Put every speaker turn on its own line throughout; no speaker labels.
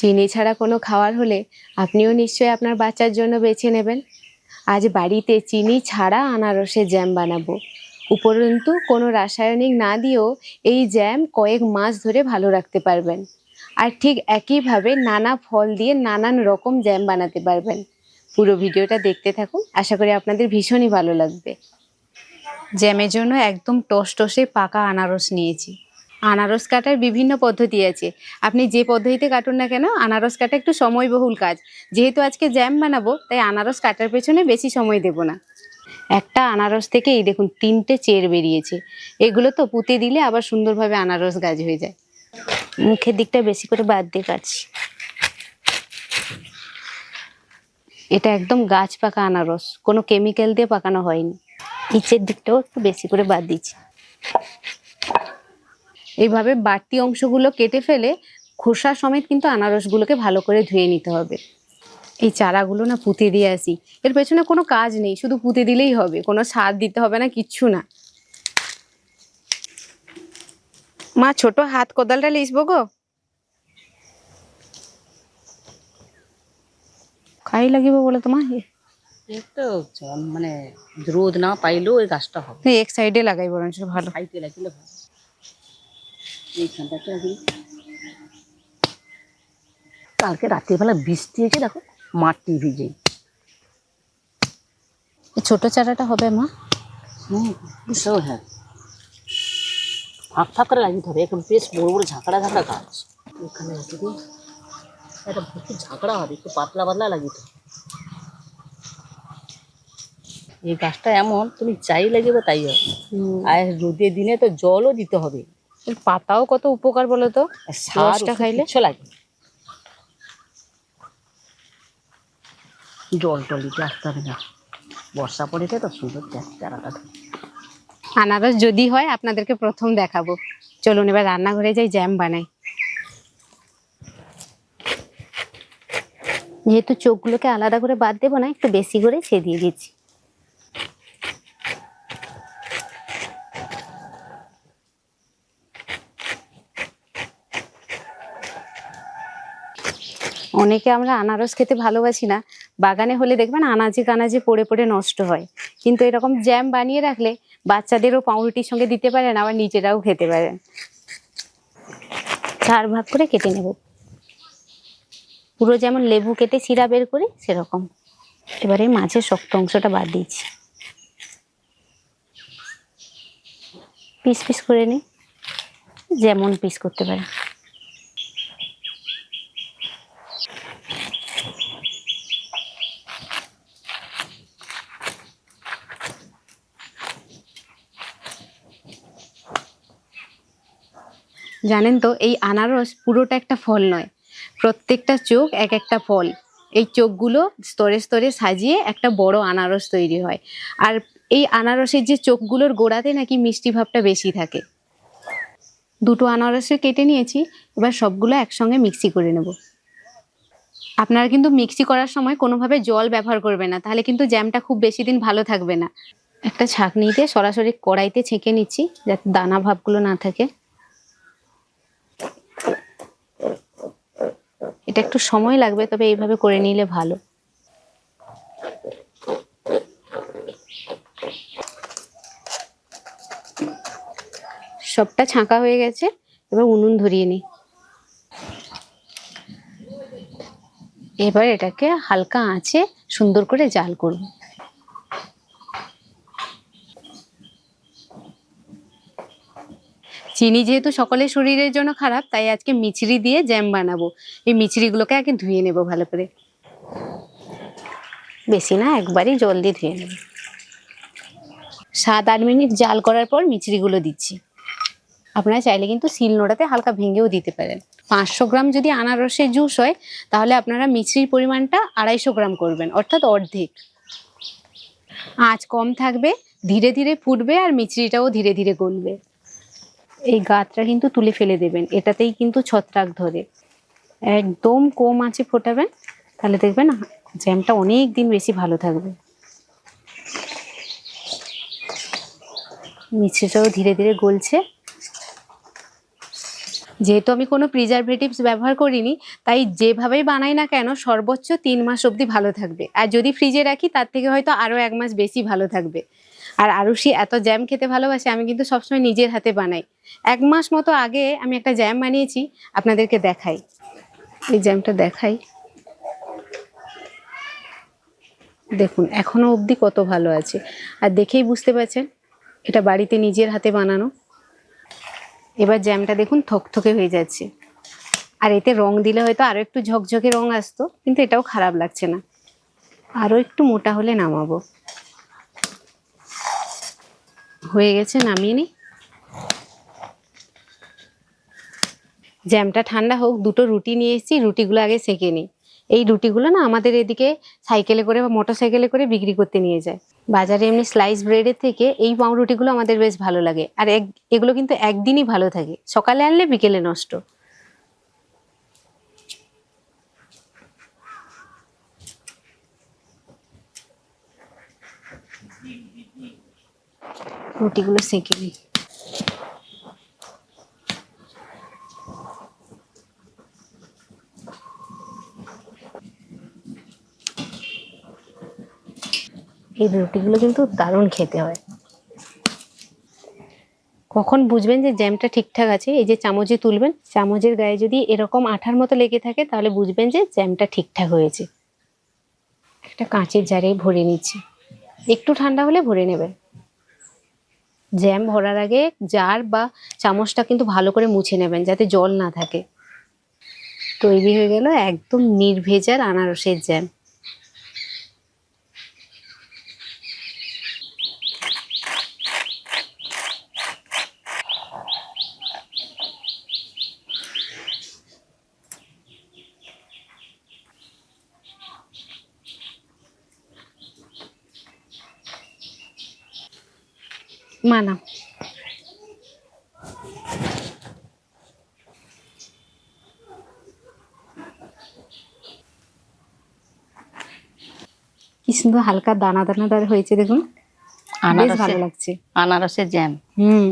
চিনি ছাড়া কোনো খাবার হলে আপনিও নিশ্চয়ই আপনার বাচ্চার জন্য বেছে নেবেন। আজ বাড়িতে চিনি ছাড়া আনারসের জ্যাম বানাবো। উপরন্তু কোনো রাসায়নিক না দিয়েও এই জ্যাম কয়েক মাস ধরে ভালো রাখতে পারবেন। আর ঠিক একইভাবে নানা ফল দিয়ে নানান রকম জ্যাম বানাতে পারবেন। পুরো ভিডিওটা দেখতে থাকুন, আশা করি আপনাদের ভীষণই ভালো লাগবে। জ্যামের জন্য একদম টস টসে পাকা আনারস নিয়েছি। আনারস কাটার বিভিন্ন পদ্ধতি আছে। আপনি যে পদ্ধতিতে কাটুন না কেন, আনারস কাটা একটু সময়বহুল কাজ। যেহেতু আজকে জ্যাম বানাবো, তাই আনারস কাটার পেছনে বেশি সময় দেব না। একটা আনারস থেকে এই দেখুন তিনটে চের বেরিয়েছে। এগুলো তো পুঁতে দিলে আবার সুন্দরভাবে আনারস গাছ হয়ে যায়। মুখের দিকটা বেশি করে বাদ দিয়ে কাটছি। এটা একদম গাছ পাকা আনারস, কোনো কেমিক্যাল দিয়ে পাকানো হয়নি। নিচের দিকটাও একটু বেশি করে বাদ দিচ্ছি। এইভাবে বাড়তি অংশগুলো কেটে ফেলে খোসা সমেত কিন্তু আনারসগুলোকে ভালো করে ধুয়ে নিতে হবে। এই চারাগুলো না পুঁতে দিয়ে আসি। এর পেছনে কোনো কাজ নেই শুধু পুঁতে দিলেই হবে কোনো সার দিতে হবে না কিচ্ছু না। মা ছোট হাত কোদালটা লিসবো গো। খাই লাগিব বলে তোমার
একটু মানে রোদ না পাইলেও ওই গাছটা হবে।
এক সাইডে লাগাই বরঞ্চ ভালো।
খাইতে লাগলে ভালো। এইখানটা একটা লাগিয়ে কালকে রাত্রিবেলা বৃষ্টি হয়েছে দেখো মাটি ভিজে
ছোট চারাটা হবে মা?
হুম হ্যাঁ। ফাঁক ফাঁক করে লাগিয়ে হবে এখন বেশ বড় বড় ঝাঁকড়া ঝাঁকড়া গাছ। এখানে দিই একটা ভর্তি ঝাঁকড়া হবে একটু পাতলা পাতলা লাগিয়ে দেবো এই গাছটা এমন তুমি চাই লাগিয়ে তাই হবে। আর রোদের দিনে তো জলও দিতে হবে।
এর পাতাও কত উপকার বলো তো? রসটা খাইলে?
লাগে জল টল দিতে আসতে হবে না। বর্ষা পড়েছে তো সুন্দর চারাটা
আনারস যদি হয় আপনাদেরকে প্রথম দেখাবো। চলুন এবার রান্নাঘরে যাই জ্যাম বানাই। যেহেতু চোখগুলোকে আলাদা করে বাদ দেবো না একটু বেশি করে সে দিয়ে দিচ্ছি। অনেকে আমরা আনারস খেতে ভালোবাসি না। বাগানে হলে দেখবেন আনাজে কানাজে পড়ে পড়ে নষ্ট হয়। কিন্তু এরকম জ্যাম বানিয়ে রাখলে বাচ্চাদেরও পাউরুটির সঙ্গে দিতে পারেন, আবার নিজেরাও খেতে পারেন। চার ভাগ করে কেটে নেব। পুরো যেমন লেবু কেটে শিরা বের করি, সেরকম। এবারে মাছের শক্ত অংশটা বাদ দিচ্ছি পিস পিস করে নিই। যেমন পিস করতে পারেন। জানেন তো, এই আনারস পুরোটা একটা ফল নয়। প্রত্যেকটা চোখ এক একটা ফল। এই চোখগুলো স্তরে স্তরে সাজিয়ে একটা বড় আনারস তৈরি হয়। আর এই আনারসের যে চোখগুলোর গোড়াতে নাকি মিষ্টি ভাবটা বেশি থাকে। দুটো আনারসে কেটে নিয়েছি, এবার সবগুলো একসঙ্গে মিক্সি করে নেব। আপনারা কিন্তু মিক্সি করার সময় কোনোভাবে জল ব্যবহার করবে না, তাহলে কিন্তু জ্যামটা খুব বেশি দিন ভালো থাকবে না। একটা ছাঁকনিতে সরাসরি কড়াইতে ছেঁকে নিচ্ছি, যাতে দানা ভাবগুলো না থাকে। এটা একটু সময় লাগবে, তবে এইভাবে করে নিলে ভালো। সবটা ছাঁকা হয়ে গেছে, এবার উনুন ধরিয়ে নিই। এবার এটাকে হালকা আঁচে সুন্দর করে জাল করব। চিনি যেহেতু সকলের শরীরের জন্য খারাপ, তাই আজকে মিছরি দিয়ে জ্যাম বানাবো। এই মিছরিগুলোকে আগে ধুয়ে নেব ভালো করে। বেশি না, একবারই জল দিয়ে ধুয়ে নেব। সাত আট মিনিট জাল করার পর মিছরিগুলো দিচ্ছি। আপনারা চাইলে কিন্তু শিল নোড়াতে হালকা ভেঙেও দিতে পারেন। পাঁচশো গ্রাম যদি আনারসের জুস হয়, তাহলে আপনারা মিছরির পরিমাণটা আড়াইশো গ্রাম করবেন, অর্থাৎ অর্ধেক। আঁচ কম থাকবে, ধীরে ধীরে ফুটবে আর মিছরিটাও ধীরে ধীরে গলবে। এই গাতটা কিন্তু তুলে ফেলে দেবেন। এটাতেই কিন্তু ছত্রাক ধরে। একদম কম আঁচে ফোটাবেন, তাহলে দেখবেন জ্যামটা অনেক দিন বেশি ভালো থাকবে। মিষ্টিটাও ধীরে ধীরে গলছে। যেহেতু আমি কোনো প্রিজারভেটিভস ব্যবহার করিনি, তাই যেভাবেই বানাই না কেন সর্বোচ্চ তিন মাস অবধি ভালো থাকবে। আর যদি ফ্রিজে রাখি, তার থেকে হয়তো আরও এক মাস বেশি ভালো থাকবে। আর আরুষি এত জ্যাম খেতে ভালোবাসে, আমি কিন্তু সবসময় নিজের হাতে বানাই। এক মাস মতো আগে আমি একটা জ্যাম বানিয়েছি, আপনাদেরকে দেখাই। এই জ্যামটা দেখাই। দেখুন, এখনও অবধি কত ভালো আছে। আর দেখেই বুঝতে পারছেন, এটা বাড়িতে নিজের হাতে বানানো। এবার জ্যামটা দেখুন থকথকে হয়ে যাচ্ছে। আর এতে রং দিলে হয়তো আরও একটু ঝকঝকে রং আসতো, কিন্তু এটাও খারাপ লাগছে না। আরও একটু মোটা হলে নামাবো। হয়ে গেছে, নামিয়ে নি। জ্যামটা ঠান্ডা হোক, দুটো রুটি নিয়ে এসেছি, রুটিগুলো আগে সেঁকে নিই। এই রুটিগুলো না আমাদের এদিকে সাইকেলে করে বা মোটর সাইকেলে করে বিক্রি করতে নিয়ে যায়। বাজারে এমনি স্লাইস ব্রেডের থেকে এই পাউরুটিগুলো আমাদের বেশ ভালো লাগে। আর এগুলো কিন্তু একদিনই ভালো থাকে। সকালে আনলে বিকেলে নষ্ট। রুটিগুলো সেঁকে নিই। এই রুটিগুলো কিন্তু দারুণ খেতে হয়। কখন বুঝবেন যে জ্যামটা ঠিকঠাক আছে? এই যে চামচে তুলবেন, চামচের গায়ে যদি এরকম আঠার মতো লেগে থাকে, তাহলে বুঝবেন যে জ্যামটা ঠিকঠাক হয়েছে। একটা কাঁচের জারে ভরে নিচ্ছি। একটু ঠান্ডা হলে ভরে নেবেন। জ্যাম ভরার আগে জার বা চামচটা কিন্তু ভালো করে মুছে নেবেন যাতে জল না থাকে। তৈরি হয়ে গেল একদম নির্ভেজাল আনারসের জ্যাম। মানা কি সুন্দর হালকা দানা দানাদার হয়েছে দেখুন। বেশ ভালো লাগছে।
আনারসের জ্যাম।
হুম।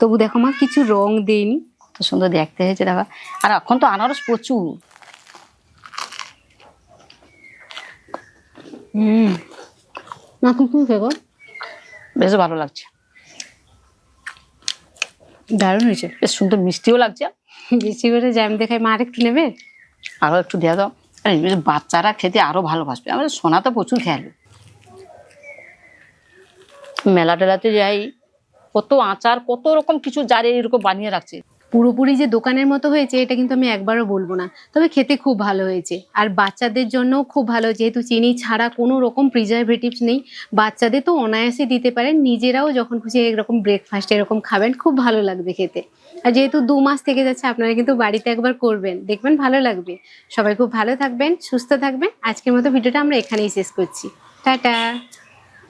তবু দেখো মা কিছু রং দেইনি।
কত সুন্দর দেখতে হয়েছে দেখো। আর এখন তো আনারস প্রচুর।
হুম। মা কিন্তু দেখো।
বেশ ভালো লাগছে।
দারুণ হয়েছে।
বেশ সুন্দর মিষ্টিও লাগছে।
মিষ্টি করে জ্যাম দেখাই মা আর একটু নেবে?
আরও একটু দেওয়া দাও। আর বাচ্চারা খেতে আরও ভালোবাসবে। আমাদের সোনা তো প্রচুর খেয়াল। মেলা টেলাতে যাই কত আচার কত রকম কিছু জারে এরকম বানিয়ে রাখছে।
পুরোপুরি যে দোকানের মতো হয়েছে, এটা কিন্তু আমি একবারও বলব না। তবে খেতে খুব ভালো হয়েছে। আর বাচ্চাদের জন্যও খুব ভালো, যেহেতু চিনি ছাড়া কোনো রকম প্রিজারভেটিভস নেই, বাচ্চাদের তো অনায়াসে দিতে পারেন। নিজেরাও যখন খুশি এরকম ব্রেকফাস্ট এরকম খাবেন, খুব ভালো লাগবে খেতে। আর যেহেতু দু মাস থেকে যাচ্ছে, আপনারা কিন্তু বাড়িতে একবার করবেন। দেখবেন ভালো লাগবে। সবাই খুব ভালো থাকবেন, সুস্থ থাকবেন। আজকের মতো ভিডিওটা আমরা এখানেই শেষ করছি। টাটা!